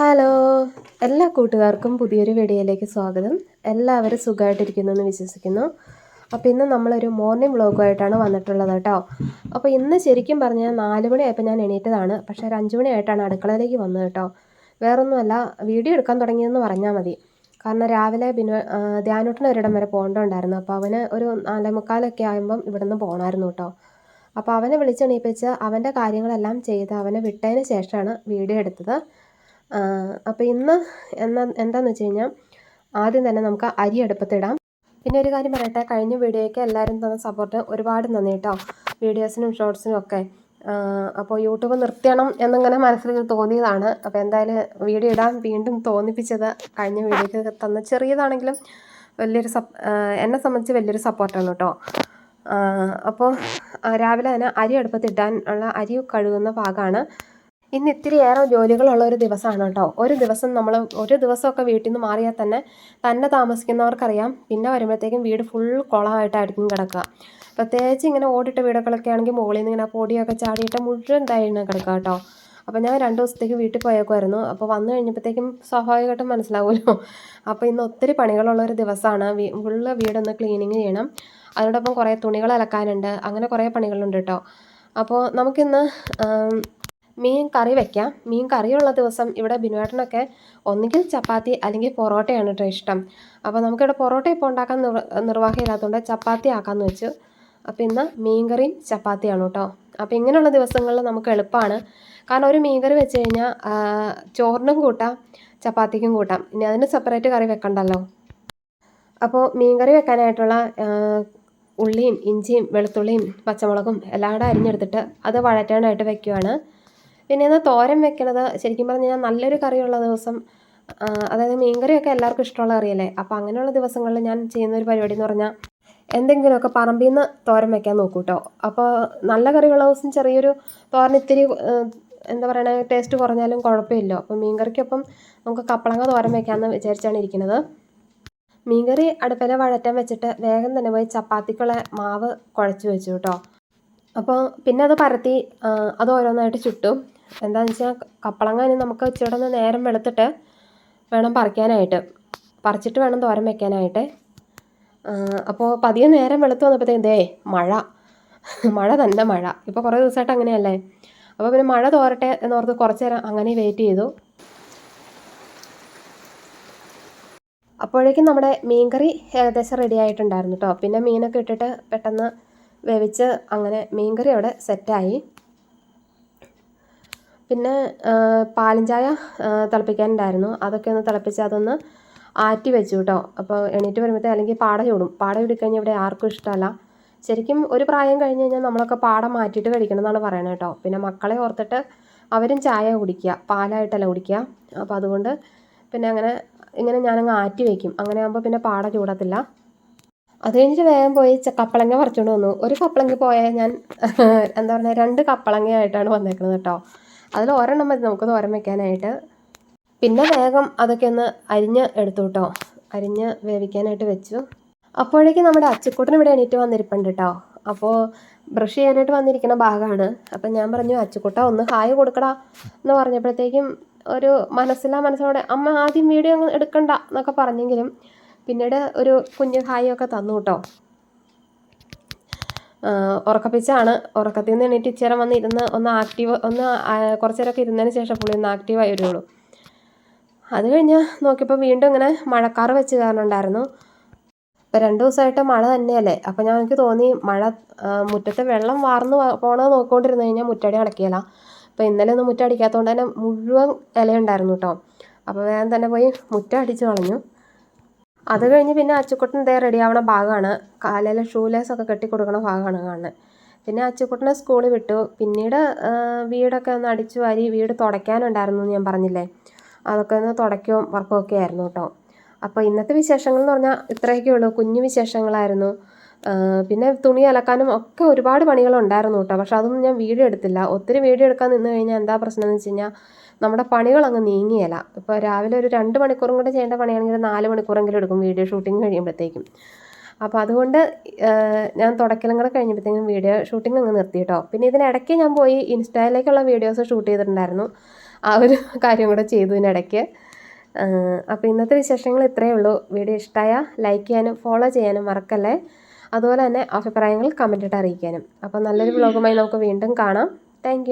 Hello. എല്ലാ കൂട്ടുകാർക്കും പുതിയൊരു വീഡിയോയിലേക്ക് സ്വാഗതം. എല്ലാവരും സുഖമായിട്ടിരിക്കുന്നു എന്ന് വിശ്വസിക്കുന്നു. അപ്പോൾ ഇന്ന് നമ്മളൊരു മോർണിംഗ് വ്ളോഗുമായിട്ടാണ് വന്നിട്ടുള്ളത് കേട്ടോ. അപ്പോൾ ഇന്ന് ശരിക്കും പറഞ്ഞാൽ നാല് മണിയായപ്പോൾ ഞാൻ എണീറ്റതാണ്. പക്ഷേ ഒരു അഞ്ച് മണിയായിട്ടാണ് അടുക്കളയിലേക്ക് വന്നത് കേട്ടോ. വേറൊന്നുമല്ല വീഡിയോ എടുക്കാൻ തുടങ്ങിയതെന്ന് പറഞ്ഞാൽ മതി. കാരണം രാവിലെ ബിനു ധ്യാനൂട്ടിന് ഒരിടം വരെ പോകേണ്ടതുണ്ടായിരുന്നു. അപ്പോൾ അവന് ഒരു നാലേ മുക്കാലൊക്കെ ആകുമ്പം ഇവിടെ നിന്ന് പോകണമായിരുന്നു കേട്ടോ. അപ്പോൾ അവനെ വിളിച്ചെണീപ്പിച്ച് അവന്റെ കാര്യങ്ങളെല്ലാം ചെയ്ത് അവനെ വിട്ടതിന് ശേഷമാണ് വീഡിയോ എടുത്തത്. അപ്പോൾ ഇന്ന് എന്നാ എന്താന്ന് വെച്ച് കഴിഞ്ഞാൽ ആദ്യം തന്നെ നമുക്ക് അരി അടുപ്പത്തിടാം. പിന്നെ ഒരു കാര്യം പറയട്ടെ കഴിഞ്ഞ വീഡിയോയ്ക്ക് എല്ലാവരും തന്ന സപ്പോർട്ട് ഒരുപാട് നന്ദി കേട്ടോ വീഡിയോസിനും ഷോർട്സിനും ഒക്കെ. അപ്പോൾ യൂട്യൂബ് നിർത്തണം എന്നിങ്ങനെ മനസ്സിൽ തോന്നിയതാണ്. അപ്പോൾ എന്തായാലും വീഡിയോ ഇടാൻ വീണ്ടും തോന്നിപ്പിച്ചത് കഴിഞ്ഞ വീഡിയോയ്ക്ക് തന്ന ചെറിയതാണെങ്കിലും വലിയൊരു സപ് എന്നെ സംബന്ധിച്ച് വലിയൊരു സപ്പോർട്ടാണ് കേട്ടോ അപ്പോൾ രാവിലെ തന്നെ അരി അടുപ്പത്തിടാൻ ഉള്ള അരി കഴുകുന്ന ഭാഗമാണ് ഇന്ന് ഇത്തിരിയേറെ ജോലികളുള്ള ഒരു ദിവസമാണ് കേട്ടോ. ഒരു ദിവസം നമ്മൾ ഒരു ദിവസമൊക്കെ വീട്ടിൽ നിന്ന് മാറിയാൽ തന്നെ തന്നെ താമസിക്കുന്നവർക്കറിയാം. പിന്നെ വരുമ്പോഴത്തേക്കും വീട് ഫുൾ കുളമായിട്ടായിരിക്കും കിടക്കുക. പ്രത്യേകിച്ച് ഇങ്ങനെ ഓടിട്ട വീടുകളൊക്കെ ആണെങ്കിൽ മുകളിൽ നിന്ന് ഇങ്ങനെ പൊടിയൊക്കെ ചാടിയിട്ട് മുഴുവൻ ഇതായിരുന്നു കിടക്കുക കേട്ടോ. അപ്പോൾ ഞാൻ രണ്ട് ദിവസത്തേക്ക് വീട്ടിൽ പോയേക്കുമായിരുന്നു അപ്പോൾ വന്നു കഴിഞ്ഞപ്പോഴത്തേക്കും സ്വാഭാവികമായിട്ടും മനസ്സിലാവുമല്ലോ. അപ്പോൾ ഇന്ന് ഒത്തിരി പണികളുള്ള ഒരു ദിവസമാണ് ഫുള്ള് വീടൊന്ന് ക്ലീനിങ് ചെയ്യണം. അതിനോടൊപ്പം കുറേ തുണികൾ അലക്കാനുണ്ട്. അങ്ങനെ കുറേ പണികളുണ്ട് കേട്ടോ. അപ്പോൾ നമുക്കിന്ന് മീൻ കറി വെക്കാം. മീൻ കറിയുള്ള ദിവസം ഇവിടെ ബിനുവേട്ടനൊക്കെ ഒന്നുകിൽ ചപ്പാത്തി അല്ലെങ്കിൽ പൊറോട്ടയാണ് കേട്ടോ ഇഷ്ടം. അപ്പോൾ നമുക്കിവിടെ പൊറോട്ട ഇപ്പോൾ ഉണ്ടാക്കാൻ നിർ നിർവാഹമില്ലാത്തതുകൊണ്ട് ചപ്പാത്തി ആക്കാമെന്ന് വെച്ചു. അപ്പോൾ ഇന്ന് മീൻകറിയും ചപ്പാത്തിയാണ് കേട്ടോ അപ്പോൾ ഇങ്ങനെയുള്ള ദിവസങ്ങളിൽ നമുക്ക് എളുപ്പമാണ് കാരണം ഒരു മീൻകറി വെച്ച് കഴിഞ്ഞാൽ ചോറിനും കൂട്ടാം ചപ്പാത്തിക്കും കൂട്ടാം. ഇനി അതിന് സെപ്പറേറ്റ് കറി വെക്കണ്ടല്ലോ. അപ്പോൾ മീൻകറി വെക്കാനായിട്ടുള്ള ഉള്ളിയും ഇഞ്ചിയും വെളുത്തുള്ളിയും പച്ചമുളകും എല്ലാം കൂടെ അരിഞ്ഞെടുത്തിട്ട് അത് വഴറ്റാനായിട്ട് വെക്കുവാണ്. പിന്നെ ഇന്ന് തോരൻ വെക്കണത് ശരിക്കും പറഞ്ഞാൽ നല്ലൊരു കറിയുള്ള ദിവസം. അതായത് മീൻകറിയൊക്കെ എല്ലാവർക്കും ഇഷ്ടമുള്ള കറിയല്ലേ? അപ്പോൾ അങ്ങനെയുള്ള ദിവസങ്ങളിൽ ഞാൻ ചെയ്യുന്ന ഒരു പരിപാടി എന്ന് പറഞ്ഞാൽ എന്തെങ്കിലുമൊക്കെ പറമ്പിൽ നിന്ന് തോരൻ വെക്കാൻ നോക്കൂ കേട്ടോ അപ്പോൾ നല്ല കറിയുള്ള ദിവസം ചെറിയൊരു തോരൻ ഇത്തിരി എന്താ പറയണേ ടേസ്റ്റ് കുറഞ്ഞാലും കുഴപ്പമില്ല. അപ്പോൾ മീൻകറിക്കൊപ്പം നമുക്ക് കപ്പളങ്ങ തോരൻ വെക്കാമെന്ന് വിചാരിച്ചാണ് ഇരിക്കുന്നത്. മീൻകറി അടുപ്പിലെ വഴറ്റാൻ വെച്ചിട്ട് വേഗം തന്നെ പോയി ചപ്പാത്തിക്കുള്ള മാവ് കുഴച്ച് വെച്ചു കേട്ടോ. അപ്പോൾ പിന്നെ അത് പരത്തി അത് ഓരോന്നായിട്ട് ചുട്ടും. എന്താണെന്ന് വെച്ചാൽ കപ്പളങ്ങ ഇനി നമുക്ക് ഇച്ചിരി ഒന്ന് നേരം വെളുത്തിട്ട് വേണം പറിക്കാനായിട്ട്. പറിച്ചിട്ട് വേണം തോരൻ വെക്കാനായിട്ട്. അപ്പോൾ പതിയെ നേരം വെളുത്ത് വന്നപ്പോഴത്തേക്കും ദേ മഴ. മഴ തന്നെ മഴ. ഇപ്പോൾ കുറേ ദിവസമായിട്ട് അങ്ങനെയല്ലേ? അപ്പോൾ പിന്നെ മഴ തോരട്ടെ എന്നോർത്ത് കുറച്ച് നേരം അങ്ങനെ വെയിറ്റ് ചെയ്തു. അപ്പോഴേക്കും നമ്മുടെ മീൻകറി ഏകദേശം റെഡി ആയിട്ടുണ്ടായിരുന്നു കേട്ടോ പിന്നെ മീനൊക്കെ ഇട്ടിട്ട് പെട്ടെന്ന് വേവിച്ച് അങ്ങനെ മീൻകറി അവിടെ സെറ്റായി പിന്നെ പാലും ചായ തിളപ്പിക്കാനുണ്ടായിരുന്നു. അതൊക്കെ ഒന്ന് തിളപ്പിച്ച് അതൊന്ന് ആറ്റി വെച്ചു കേട്ടോ അപ്പോൾ എണീറ്റ് വരുമ്പോഴത്തേ അല്ലെങ്കിൽ പാട ചൂടും. പാട ചൂടിക്കഴിഞ്ഞാൽ ഇവിടെ ആർക്കും ഇഷ്ടമല്ല. ശരിക്കും ഒരു പ്രായം കഴിഞ്ഞ് കഴിഞ്ഞാൽ നമ്മളൊക്കെ പാടം മാറ്റിയിട്ട് കഴിക്കണം എന്നാണ് പറയുന്നത് കേട്ടോ പിന്നെ മക്കളെ ഓർത്തിട്ട് അവരും ചായ കുടിക്കുക. പാലായിട്ടല്ല കുടിക്കുക. അപ്പോൾ അതുകൊണ്ട് പിന്നെ അങ്ങനെ ഇങ്ങനെ ഞാനങ്ങ് ആറ്റി വയ്ക്കും അങ്ങനെ ആകുമ്പോൾ പിന്നെ പാട ചൂടത്തില്ല. അത് കഴിഞ്ഞിട്ട് വേഗം പോയി കപ്പളങ്ങ പറിച്ചുകൊണ്ട് വന്നു. ഒരു കപ്പളങ്ങ പോയാൽ ഞാൻ എന്താ പറയുക രണ്ട് കപ്പളങ്ങയായിട്ടാണ് വന്നേക്കുന്നത് കേട്ടോ അതിൽ ഒരെണ്ണം മതി നമുക്ക് തോരൻ വെക്കാനായിട്ട്. പിന്നെ വേഗം അതൊക്കെ ഒന്ന് അരിഞ്ഞ് എടുത്തു കേട്ടോ അരിഞ്ഞ് വേവിക്കാനായിട്ട് വെച്ചു. അപ്പോഴേക്കും നമ്മുടെ അച്ചുക്കൂട്ടൻ ഇവിടെ എണീറ്റ് വന്നിരിപ്പുണ്ട് കേട്ടോ അപ്പോൾ ബ്രഷ് ചെയ്യാനായിട്ട് വന്നിരിക്കുന്ന ഭാഗമാണ് അപ്പം ഞാൻ പറഞ്ഞു അച്ചുക്കുട്ട ഒന്ന് ഹായ് കൊടുക്കടാ എന്ന് പറഞ്ഞപ്പോഴത്തേക്കും ഒരു മനസ്സിലാ മനസ്സിലൂടെ അമ്മ ആദ്യം വീഡിയോ എടുക്കണ്ട എന്നൊക്കെ പറഞ്ഞെങ്കിലും പിന്നീട് ഒരു കുഞ്ഞു ഹായ് ഒക്കെ തന്നു കേട്ടോ ഉറക്കപ്പിച്ചാണ്. ഉറക്കത്തിൽ നിന്ന് എണീറ്റ് ഇച്ചേരം വന്ന് ഇരുന്ന് ഒന്ന് ആക്റ്റീവ് ഒന്ന് കുറച്ച് നേരമൊക്കെ ഇരുന്നതിന് ശേഷം പുള്ളി ഒന്ന് ആക്റ്റീവായി വരുള്ളൂ. അത് കഴിഞ്ഞ് നോക്കിയപ്പോൾ വീണ്ടും ഇങ്ങനെ മഴക്കാറ് വെച്ച് കാരണമുണ്ടായിരുന്നു. ഇപ്പം രണ്ട് ദിവസമായിട്ട് മഴ തന്നെയല്ലേ? അപ്പോൾ ഞാൻ എനിക്ക് തോന്നി മഴ മുറ്റത്തെ വെള്ളം വാർന്ന് പോകണത് നോക്കിക്കൊണ്ടിരുന്നു കഴിഞ്ഞാൽ മുറ്റടി അടക്കിയല്ല അപ്പോൾ ഇന്നലെ ഒന്നും മുറ്റടിക്കാത്തതുകൊണ്ട് തന്നെ മുഴുവൻ ഇലയുണ്ടായിരുന്നു കേട്ടോ. അപ്പോൾ വേഗം തന്നെ പോയി മുറ്റം അടിച്ച് കളഞ്ഞു. അത് കഴിഞ്ഞ് പിന്നെ അച്ചുക്കുട്ടൻ ദേ റെഡി ആവണ ഭാഗമാണ് കാലിലെ ഷൂലേസ് ഒക്കെ കെട്ടി കൊടുക്കണ ഭാഗമാണ് കാണുന്നത് പിന്നെ അച്ചുക്കുട്ടനെ സ്കൂളിൽ വിട്ടു. പിന്നീട് വീടൊക്കെ ഒന്ന് അടിച്ചു വാരി വീട് തുടയ്ക്കാനുണ്ടായിരുന്നു എന്ന് ഞാൻ പറഞ്ഞില്ലേ? അതൊക്കെ ഒന്ന് തുടയ്ക്കും വർക്കും ഒക്കെ ആയിരുന്നു കേട്ടോ അപ്പോൾ ഇന്നത്തെ വിശേഷങ്ങൾ എന്ന് പറഞ്ഞാൽ ഇത്രയൊക്കെ ഉള്ളൂ. കുഞ്ഞു വിശേഷങ്ങളായിരുന്നു. പിന്നെ തുണി അലക്കാനും ഒക്കെ ഒരുപാട് പണികളുണ്ടായിരുന്നു കേട്ടോ. പക്ഷെ അതൊന്നും ഞാൻ വീഡിയോ എടുത്തില്ല. ഒത്തിരി വീഡിയോ എടുക്കാൻ നിന്ന് കഴിഞ്ഞാൽ എന്താ പ്രശ്നം എന്ന് വെച്ച് കഴിഞ്ഞാൽ നമ്മുടെ പണികൾ അങ്ങ് നീങ്ങിയല്ല ഇപ്പോൾ രാവിലെ ഒരു രണ്ട് മണിക്കൂറും കൂടെ ചെയ്യേണ്ട പണിയാണെങ്കിൽ നാല് മണിക്കൂറെങ്കിലും എടുക്കും വീഡിയോ ഷൂട്ടിങ് കഴിയുമ്പോഴത്തേക്കും. അപ്പോൾ അതുകൊണ്ട് ഞാൻ തുടക്കലും കൂടെ കഴിഞ്ഞപ്പോഴത്തേക്കും വീഡിയോ ഷൂട്ടിംഗ് അങ്ങ് നിർത്തി കേട്ടോ. പിന്നെ ഇതിനിടയ്ക്ക് ഞാൻ പോയി ഇൻസ്റ്റയിലേക്കുള്ള വീഡിയോസ് ഷൂട്ട് ചെയ്തിട്ടുണ്ടായിരുന്നു. ആ ഒരു കാര്യം കൂടെ ചെയ്തു ഇതിനിടയ്ക്ക് അപ്പോൾ ഇന്നത്തെ വിശേഷങ്ങൾ ഇത്രയേ ഉള്ളൂ. വീഡിയോ ഇഷ്ടമായ ലൈക്ക് ചെയ്യാനും ഫോളോ ചെയ്യാനും മറക്കല്ലേ? അതുപോലെ തന്നെ അഭിപ്രായങ്ങൾ കമന്റിട്ട് അറിയിക്കാനും. അപ്പോൾ നല്ലൊരു വ്ളോഗുമായി നമുക്ക് വീണ്ടും കാണാം. താങ്ക്